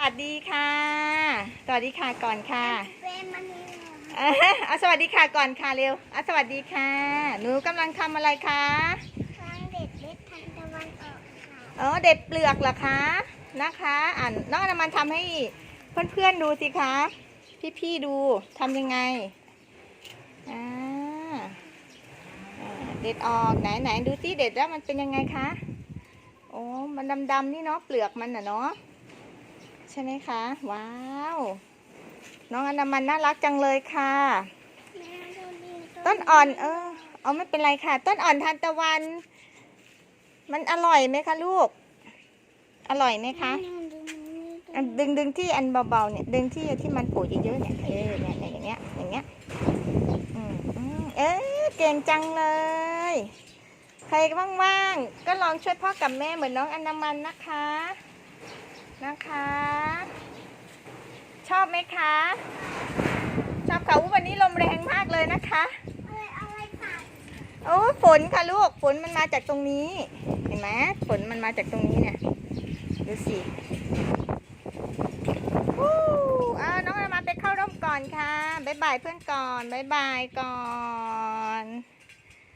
วัสดีค่ะ สวัสดีค่ะก่อนค่ะเป็นมันนี่อะเอาสวัสดีค่ะก่อนค่ะเร็วเอาสวัสดีค่ะ หนูกำลังทำอะไรคะทางเด็ดเล็ดทางตะวันออกค่ะอ๋อเด็ดเปลือกเหรอคะนะคะ อ่านน้องอนามันทำให้เพื่อนๆดูสิคะ พี่ๆดูทำยังไงอ่าอ่าเด็ดออกไหนไหนดูสิเด็ดแล้วมันเป็นยังไงคะโอ้มันดำๆนี่เนาะเปลือกมันน่ะเนาะ ใช่ไหมคะ ว้าว น้องอนามันน่ารักจังเลยค่ะแม่ดูดิต้นอ่อน เออ เอาไม่เป็นไรค่ะ ต้นอ่อนทานตะวัน มันอร่อยไหมคะลูก อร่อยไหมคะแม่ดูนี่อันดึงดึงที่อันเบาๆเนี่ยดึงที่ที่มันโผล่เยอะๆเนี่ยเออเนี่ยเนี่ยอย่างเงี้ยอย่างเงี้ยอืมอืมเอ้ยเก่งจังเลย ใครว่างๆก็ลองช่วยพ่อกับแม่เหมือนน้องอนามันนะคะ นะคะ ชอบไหมคะ ชอบค่ะอุ๊ยวันนี้ลมแรงมากเลยนะคะอะไรอะไรค่ะโอ้ฝนค่ะลูกฝนมันมาจากตรงนี้ เห็นไหมฝนมันมาจากตรงนี้เนี่ยดูสิวู้อ้าวน้องเอามาไปเข้าร่มก่อนค่ะบ๊ายบายเพื่อนก่อนบ๊ายบายก่อน